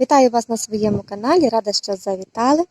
Вітаю вас на своєму каналі, рада, що завітали. У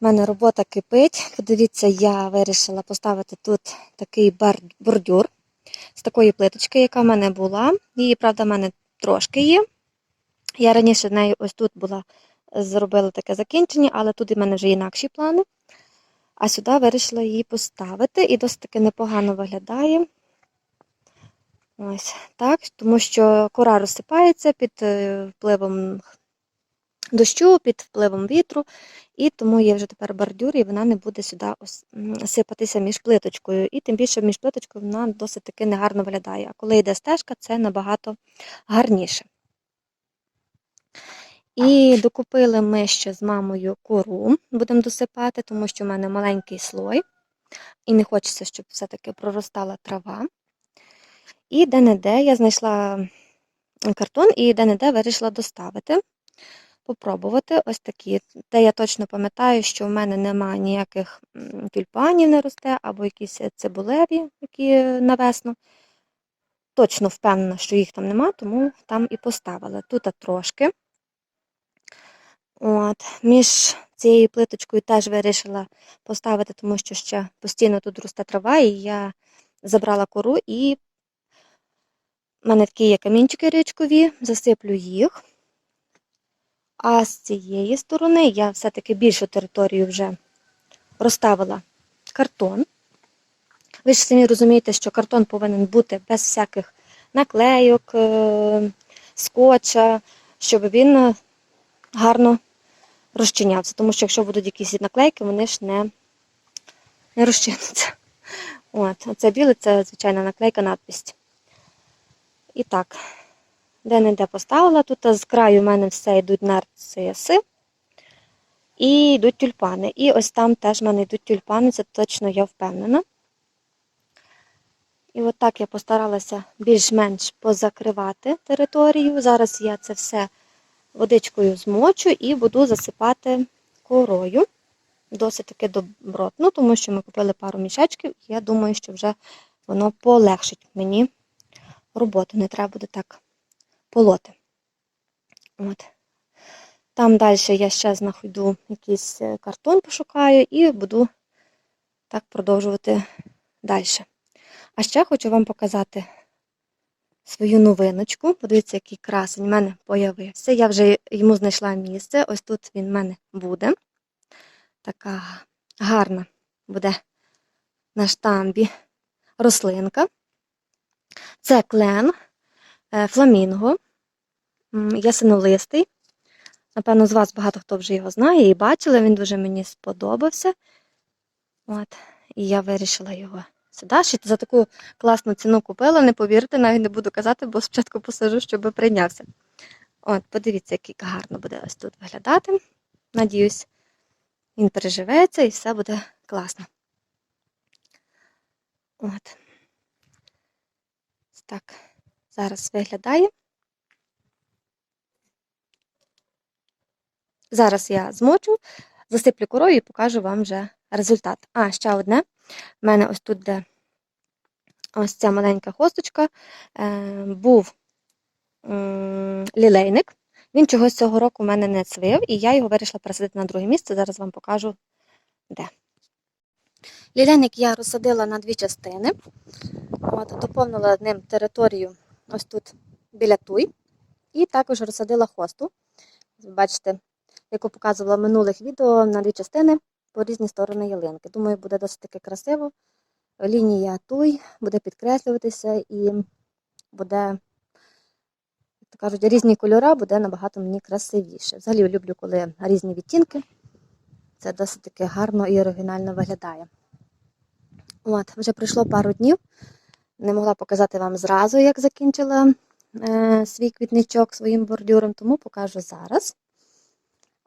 мене робота кипить. Подивіться, я вирішила поставити тут такий бордюр з такої плиточки, яка в мене була. Її, правда, в мене трошки є. Я раніше нею ось тут була, зробила таке закінчення, але тут у мене вже інакші плани. А сюди вирішила її поставити і досить таки непогано виглядає. Ось так, тому що кора розсипається під е, впливом дощу, під впливом вітру, і тому є вже тепер бордюр, і вона не буде сюди сипатися між плиточкою. І тим більше між плиточкою вона досить таки негарно виглядає. А коли йде стежка, це набагато гарніше. І докупили ми ще з мамою кору, будемо досипати, тому що в мене маленький слой, і не хочеться, щоб все-таки проростала трава. І де-не-де я знайшла картон і де-не-де вирішила доставити, попробувати ось такі. Де я точно пам'ятаю, що в мене немає ніяких тюльпанів не росте, або якісь цибулеві, які на весну. Точно впевнена, що їх там нема, тому там і поставила. Тут трошки. От, між цією плиточкою теж вирішила поставити, тому що ще постійно тут росте трава, і я забрала кору і у мене такі є камінчики річкові, засиплю їх. А з цієї сторони я все-таки більшу територію вже розставила картон. Ви ж самі розумієте, що картон повинен бути без всяких наклейок, е, скотча, щоб він е, гарно розчинявся. Тому що якщо будуть якісь наклейки, вони ж не, не розчиняться. От, оце біле це звичайна наклейка надпись. І так, де-не-де поставила. Тут з краю в мене все йдуть нарциси і йдуть тюльпани. І ось там теж в мене йдуть тюльпани, це точно я впевнена. І от так я постаралася більш-менш позакривати територію. Зараз я це все водичкою змочу і буду засипати корою. Досить таки добротно, тому що ми купили пару мішечків, я думаю, що вже воно полегшить мені роботу. Не треба буде так полоти. От. Там далі я ще знаходу якийсь е, картон, пошукаю і буду так продовжувати далі. А ще хочу вам показати свою новиночку. Подивіться, який красень в мене появився. Я вже йому знайшла місце. Ось тут він в мене буде. Така гарна буде на штамбі рослинка. Це клен фламінго, м, ясенолистий. Напевно, з вас багато хто вже його знає і бачили, він дуже мені сподобався. От, і я вирішила його сюди. Ще за таку класну ціну купила, не повірте, навіть не буду казати, бо спочатку посажу, щоб прийнявся. От, подивіться, який гарно буде ось тут виглядати. Надіюсь, він переживеться і все буде класно. От. Так, зараз виглядає. Зараз я змочу, засиплю корою і покажу вам вже результат. А, ще одне. У мене ось тут, де ось ця маленька хосточка, е, був лілейник. Він чогось цього року в мене не цвив, і я його вирішила пересадити на друге місце. Зараз вам покажу де. Лілейник я розсадила на дві частини. От, доповнила ним територію ось тут біля туй. І також розсадила хосту. Бачите, яку показувала в минулих відео на дві частини по різні сторони ялинки. Думаю, буде досить таки красиво. Лінія туй буде підкреслюватися і буде, як кажуть, різні кольори буде набагато мені красивіше. Взагалі люблю, коли різні відтінки. Це досить таки гарно і оригінально виглядає. От, вже пройшло пару днів. Не могла показати вам зразу, як закінчила е, свій квітничок своїм бордюром, тому покажу зараз.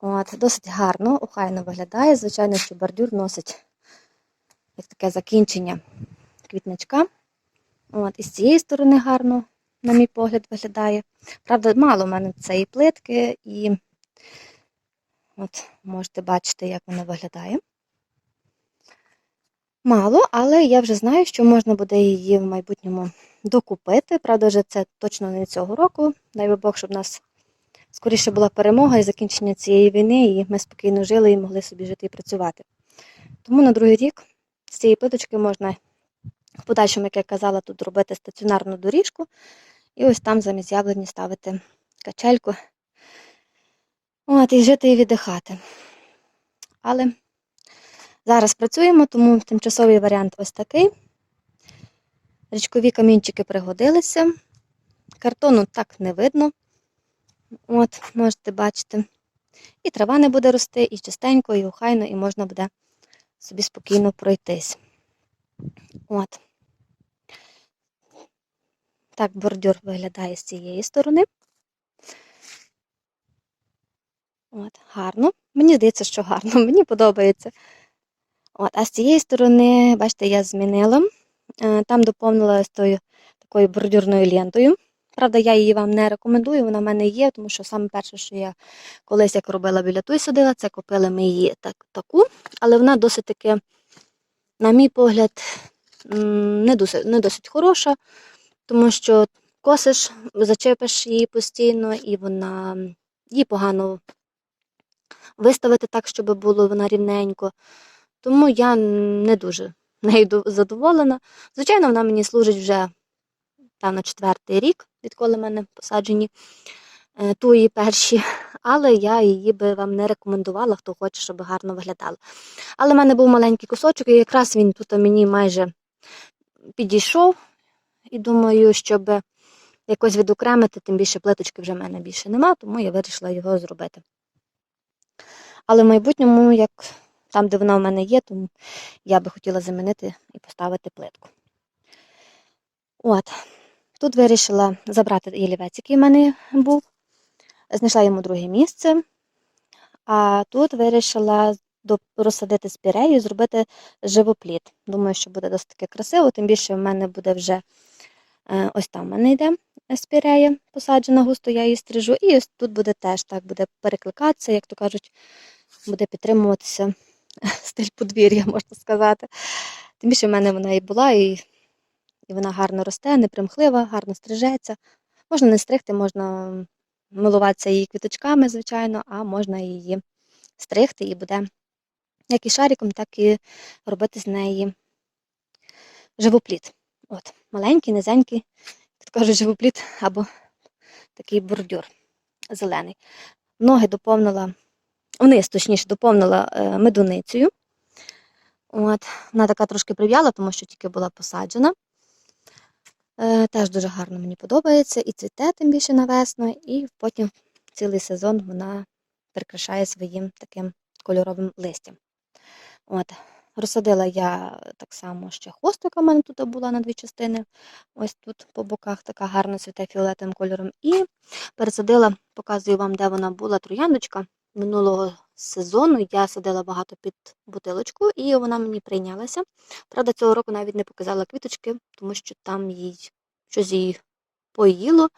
От, Досить гарно, охайно виглядає. Звичайно, що бордюр носить як таке закінчення квітничка. От, І з цієї сторони гарно, на мій погляд, виглядає. Правда, мало в мене цієї плитки, і от, можете бачити, як вона виглядає. Мало, але я вже знаю, що можна буде її в майбутньому докупити. Правда, вже це точно не цього року. Дай би Бог, щоб у нас скоріше була перемога і закінчення цієї війни, і ми спокійно жили і могли собі жити і працювати. Тому на другий рік з цієї плиточки можна в подальшому, як я казала, тут робити стаціонарну доріжку, і ось там замість яблуні ставити качельку. От, і жити і віддихати. Але зараз працюємо, тому тимчасовий варіант ось такий. Річкові камінчики пригодилися. Картону так не видно. От, можете бачити. І трава не буде рости, і чистенько, і охайно, і можна буде собі спокійно пройтись. От. Так бордюр виглядає з цієї сторони. От, гарно. Мені здається, що гарно, мені подобається. От, а з цієї сторони, бачите, я змінила. Е, Там доповнила з тою такою бордюрною лентою. Правда, я її вам не рекомендую, вона в мене є, тому що саме перше, що я колись як робила біля той садила, це купили ми її так, таку, але вона досить таки, на мій погляд, не досить, не досить хороша, тому що косиш, зачепиш її постійно, і вона її погано виставити так, щоб було вона рівненько. Тому я не дуже нею задоволена. Звичайно, вона мені служить вже певно четвертий рік, відколи мене посаджені е, туї перші, але я її би вам не рекомендувала, хто хоче, щоб гарно виглядала. Але в мене був маленький кусочок, і якраз він тут мені майже підійшов. І думаю, щоб якось відокремити, тим більше плиточки вже в мене більше нема, тому я вирішила його зробити. Але в майбутньому, як там, де вона в мене є, то я би хотіла замінити і поставити плитку. От. Тут вирішила забрати ялівець, який в мене був. Знайшла йому друге місце. А тут вирішила розсадити спірею і зробити живопліт. Думаю, що буде досить таки красиво, тим більше в мене буде вже е, ось там в мене йде спірея посаджена густо, я її стрижу. І ось тут буде теж так, буде перекликатися, як то кажуть, буде підтримуватися стиль подвір'я, можна сказати. Тим більше в мене вона і була, і, і вона гарно росте, непримхлива, гарно стрижеться. Можна не стригти, можна милуватися її квіточками, звичайно, а можна її стригти і буде як і шариком, так і робити з неї живопліт. От, маленький, низенький, як кажуть, живопліт або такий бордюр зелений. Ноги доповнила, вниз, точніше, доповнила е, медуницею. От, вона така трошки прив'яла, тому що тільки була посаджена. Е, теж дуже гарно мені подобається. І цвіте тим більше на весну, і потім цілий сезон вона прикрашає своїм таким кольоровим листям. От. Розсадила я так само ще хвостика, у мене тут була на дві частини. Ось тут по боках така гарно цвіте фіолетовим кольором. І пересадила, показую вам, де вона була, трояндочка. Минулого сезону я садила багато під бутилочку, і вона мені прийнялася. Правда, цього року навіть не показала квіточки, тому що там їй щось її поїло,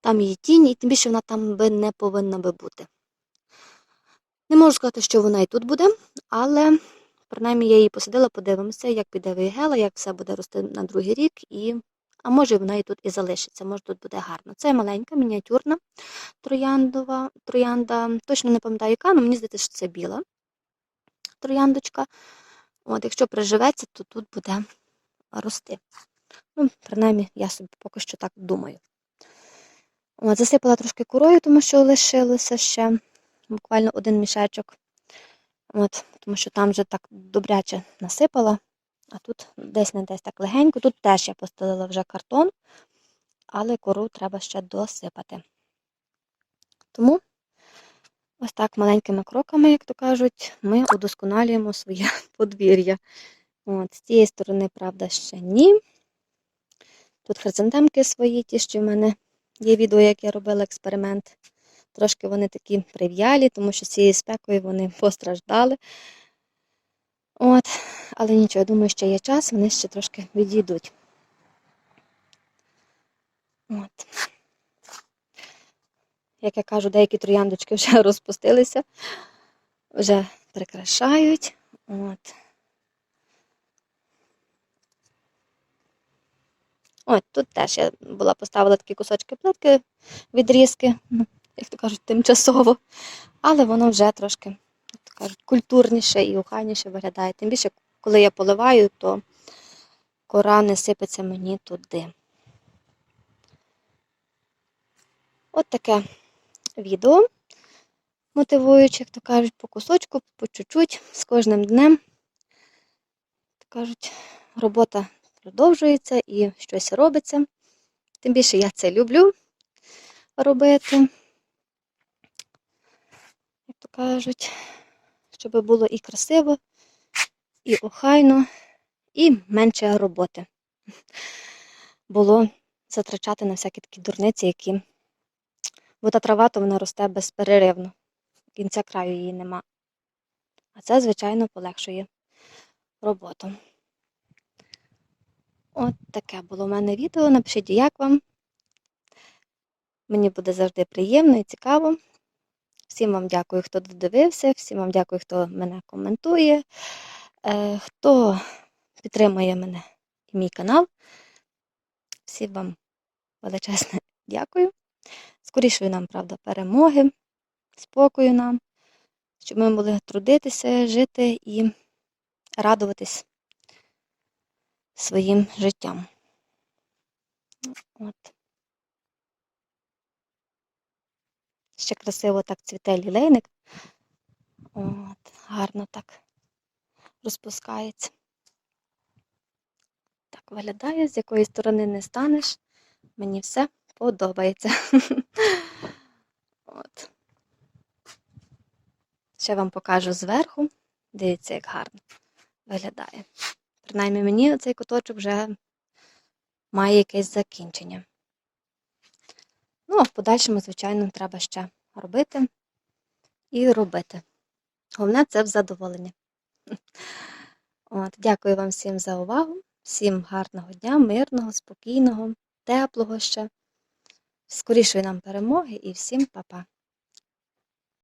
там її тінь, і тим більше вона там би не повинна би бути. Не можу сказати, що вона і тут буде, але принаймні я її посадила, подивимося, як піде вигела, як все буде рости на другий рік, і... а може вона і тут і залишиться, може тут буде гарно. Це маленька, мініатюрна трояндова, троянда. Точно не пам'ятаю, яка, але мені здається, що це біла трояндочка. От, якщо приживеться, то тут буде рости. Ну, принаймні, я собі поки що так думаю. От, засипала трошки корою, тому що лишилося ще буквально один мішечок. От, тому що там вже так добряче насипала, а тут десь не десь так легенько. Тут теж я постелила вже картон, але кору треба ще досипати. Тому ось так маленькими кроками, як то кажуть, ми удосконалюємо своє подвір'я. От, з цієї сторони, правда, ще ні. Тут хризантемки свої, ті, що в мене є відео, як я робила експеримент. Трошки вони такі прив'ялі, тому що з цією спекою вони постраждали. От, але нічого, я думаю, ще є час, вони ще трошки відійдуть. От. Як я кажу, деякі трояндочки вже розпустилися, вже прикрашають. От. От тут теж я була поставила такі кусочки плитки, відрізки. Ну, як то кажуть, тимчасово. Але воно вже трошки, як то кажуть, культурніше і охайніше виглядає. Тим більше, коли я поливаю, то кора не сипеться мені туди. От таке відео мотивуюче, як то кажуть, по кусочку, по чуть-чуть, з кожним днем. Кажуть, робота продовжується і щось робиться. Тим більше я це люблю робити. Як то кажуть, щоб було і красиво, і охайно, і менше роботи було затрачати на всякі такі дурниці, які. Бо та трава, то вона росте безперервно. Кінця краю її нема. А це, звичайно, полегшує роботу. От таке було в мене відео. Напишіть, як вам. Мені буде завжди приємно і цікаво. Всім вам дякую, хто додивився, всім вам дякую, хто мене коментує, хто підтримує мене і мій канал. Всім вам величезне дякую. Скорішої нам, правда, перемоги, спокою нам, щоб ми могли трудитися, жити і радуватись своїм життям. От. Ще красиво так цвіте лілейник. От, гарно так розпускається. Так виглядає, з якої сторони не станеш. Мені все подобається. От. Ще вам покажу зверху. Дивіться, як гарно виглядає. Принаймні мені цей куточок вже має якесь закінчення. Ну, а в подальшому, звичайно, треба ще робити і робити. Головне це в задоволення. От, дякую вам всім за увагу, всім гарного дня, мирного, спокійного, теплого ще. Скорішої нам перемоги і всім па-па.